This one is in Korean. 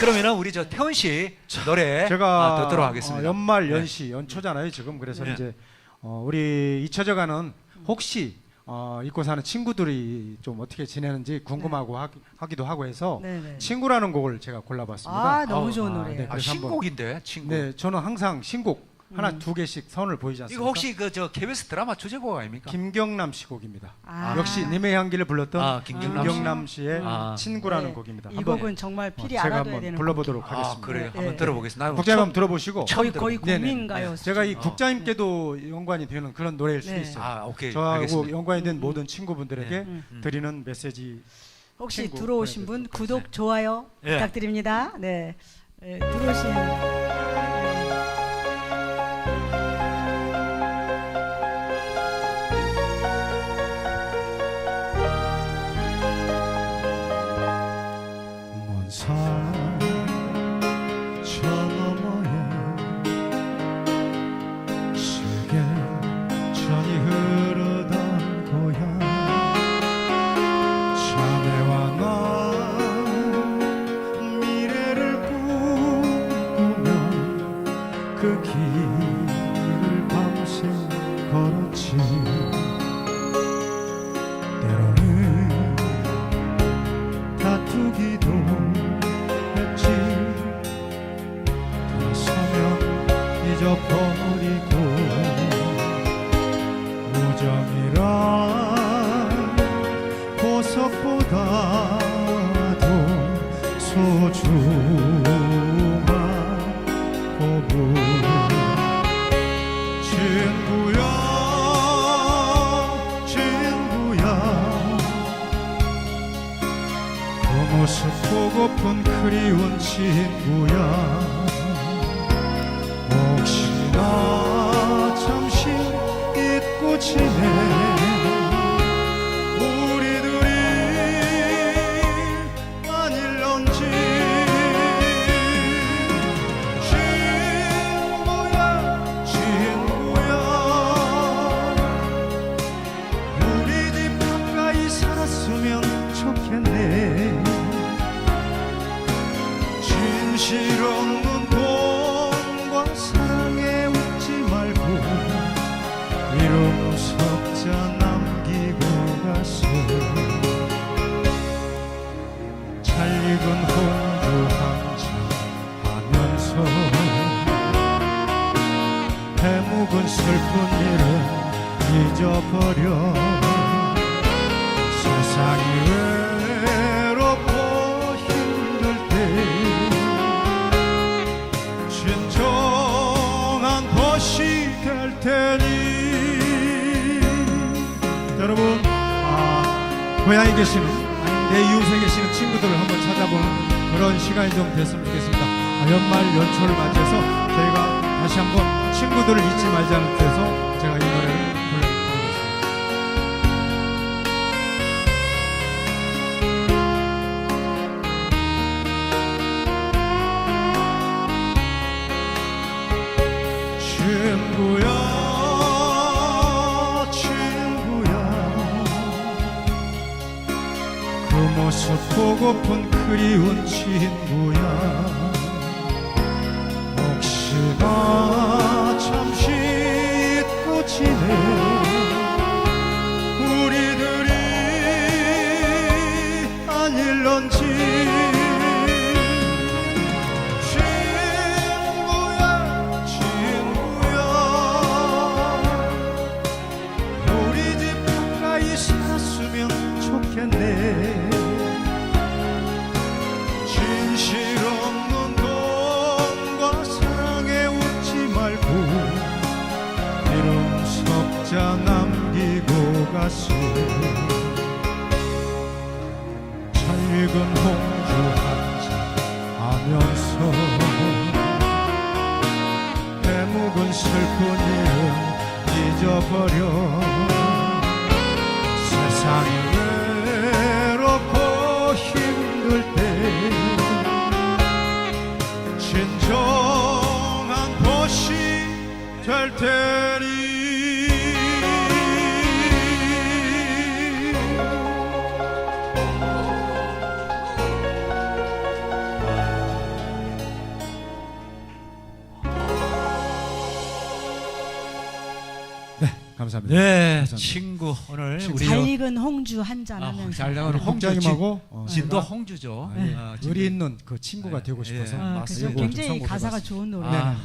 그러면은 우리 저 태훈 씨 노래 제가 아, 듣도록 하겠습니다. 어, 연말 네. 연시 연초잖아요 지금 그래서 네. 이제 어, 우리 잊혀져가는 혹시 어, 잊고 사는 친구들이 좀 어떻게 지내는지 궁금하고 하 기, 도 하고 해서 네, 네. 친구라는 곡을 제가 골라봤습니다. 아, 너무 좋은 아, 노래예요. 네. 아, 그래서 한번- 신곡인데 친구. 네, 저는 항상 신곡 하나 음. 두 개씩 선을 보이지 않습니까? 이거 혹시 그 저 KBS 드라마 주제곡 아닙니까? 김경남 씨 곡입니다. 아. 역시 님의 향기를 불렀던 아, 김경남 씨. 김경남 씨 의 아. 친구라는 네. 곡입니다. 이 한번 곡은 정말 어, 필히 제가 알아둬야 한번 되는 불러보도록 아, 하겠습니다. 그래요. 네, 한번 네. 들어보겠습니다. 나 국장님 한번 들어보시고 곡. 거의 거의 네네. 국민가요. 제가 이. 국장님께도 연관이 되는 그런 노래일 수 네. 있어요. 아, 오케이. 저하고 알겠습니다. 연관이 된 음, 모든 친구분들에게 네. 음. 드리는 메시지 혹시 친구 들어오신 분 구독 좋아요 네. 부탁드립니다. 네, 네, 들어오신 때로는 다투기도 했지. 돌아서면 잊어버 보고픈 그리운 친구야. 혹시나 잠시 잊고 지내. 우리들이 아닐런지 버려. 세상이 외롭고 힘들 때 진정한 것이 될 테니. 여러분 아, 고향에 계시는 아니 내 이웃에 계시는 친구들을 한번 찾아보는 그런 시간이 좀 됐으면 좋겠습니다. 아, 연말 연초를 맞이해서 저희가 다시 한번 친구들을 잊지 말자는 뜻에서 제가 이 보고픈 그리운 친구야 잘 익은 홍주 한잔 하면서 해묵은 슬픈 일은 잊어버려. 세상이 감사합니다. 네, 감사합니다. 친구 오늘 친구. 우리 잘 익은 홍주 한 잔 아, 하면서 잘 나가는 홍주 홍장님하고 어, 진도 제가 홍주죠. 아, 예. 아, 의리 있는 그 친구가 네, 되고 예. 싶어서 아, 어, 그죠? 맞습니다. 굉장히 가사가 선곡해봤습니다. 좋은 노래. 아,